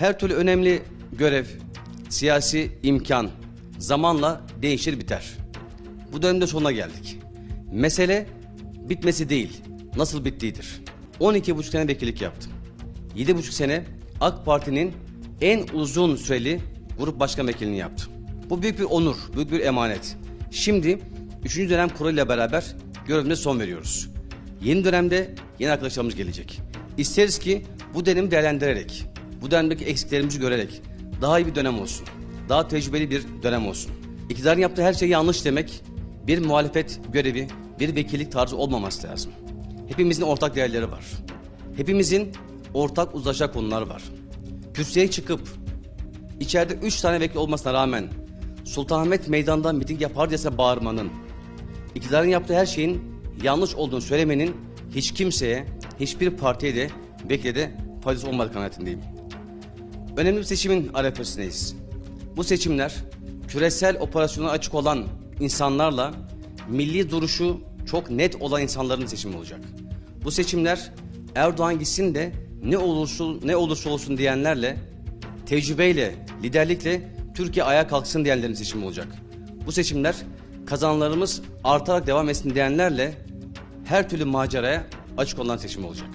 Her türlü önemli görev, siyasi imkan zamanla değişir biter. Bu dönemde sonuna geldik. Mesele bitmesi değil, nasıl bittiğidir. 12,5 sene vekillik yaptım. 7,5 sene AK Parti'nin en uzun süreli grup başkan vekilliğini yaptım. Bu büyük bir onur, büyük bir emanet. Şimdi 3. dönem kuruluyla beraber görevimize son veriyoruz. Yeni dönemde yeni arkadaşlarımız gelecek. İsteriz ki bu dönemi değerlendirerek, bu dönemdeki eksiklerimizi görerek daha iyi bir dönem olsun. Daha tecrübeli bir dönem olsun. İktidarın yaptığı her şey yanlış demek bir muhalefet görevi, bir vekillik tarzı olmaması lazım. Hepimizin ortak değerleri var. Hepimizin ortak uzlaşacak konular var. Kürsüye çıkıp içeride üç tane vekil olmasına rağmen Sultanahmet Meydan'da miting yapar bağırmanın, iktidarın yaptığı her şeyin yanlış olduğunu söylemenin hiç kimseye, hiçbir partiye de belki de faydası olmadığı kanaatindeyim. Önemli bir seçimin arefesindeyiz. Bu seçimler küresel operasyona açık olan insanlarla milli duruşu çok net olan insanların seçimi olacak. Bu seçimler Erdoğan gitsin de ne olursa ne olursa olsun diyenlerle tecrübeyle, liderlikle Türkiye ayağa kalksın diyenlerin seçimi olacak. Bu seçimler kazanlarımız artarak devam etsin diyenlerle her türlü maceraya açık olan seçim olacak.